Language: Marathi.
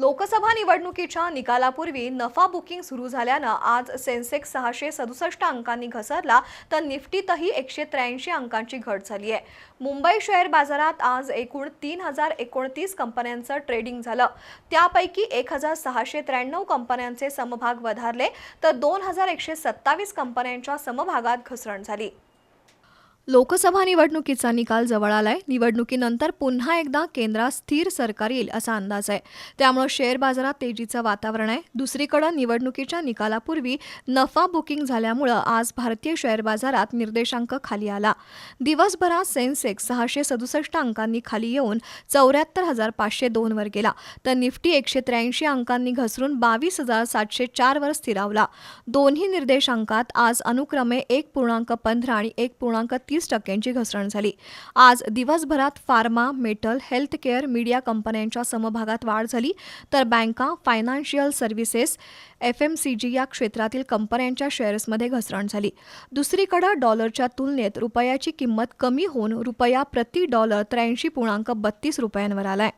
लोकसभा निवडणुकीच्या निकालापूर्वी नफा बुकिंग सुरू झाल्यानं आज सेन्सेक्स सहाशे सदुसष्ट अंकांनी घसरला तर निफ्टीतही एकशे त्र्याऐंशी अंकांची घट झाली आहे. मुंबई शेअर बाजारात आज एकूण तीन हजार एकोणतीस कंपन्यांचं ट्रेडिंग झालं. त्यापैकी एक हजार सहाशे त्र्याण्णव कंपन्यांचे समभाग वधारले तर दोन हजार एकशे सत्तावीस कंपन्यांच्या समभागात घसरण झाली. लोकसभा निवडणुकीचा निकाल जवळ आलाय. निवडणुकीनंतर पुन्हा एकदा केंद्रात स्थिर सरकार येईल असा अंदाज आहे. त्यामुळे शेअर बाजारात तेजीचं वातावरण आहे. दुसरीकडे निवडणुकीच्या निकालापूर्वी नफा बुकिंग झाल्यामुळं आज भारतीय शेअर बाजारात निर्देशांक खाली आला. दिवसभरात सेन्सेक्स सहाशे सदुसष्ट अंकांनी खाली येऊन चौऱ्याहत्तर हजार पाचशे दोनवर गेला. तर निफ्टी एकशे त्र्याऐंशी अंकांनी घसरून बावीस हजार सातशे चारवर स्थिरावला. दोन्ही निर्देशांकात आज अनुक्रमे एक पूर्णांक पंधरा आणि एक पूर्णांक तीस टक्क्यांची घसरण झाली. आज दिवसभरात pharma metal health care media कंपन्यांच्या समभागात वाढ झाली. तर बँका financial services F M C G या क्षेत्रातील कंपन्यांच्या शेअर्समध्ये घसरण झाली. दुसरीकडे डॉलरच्या तुलनेत रुपयाची किंमत कमी होऊन रुपया प्रति डॉलर त्र्याऐंशी पूर्णांक बत्तीस रुपयांवर आलाय.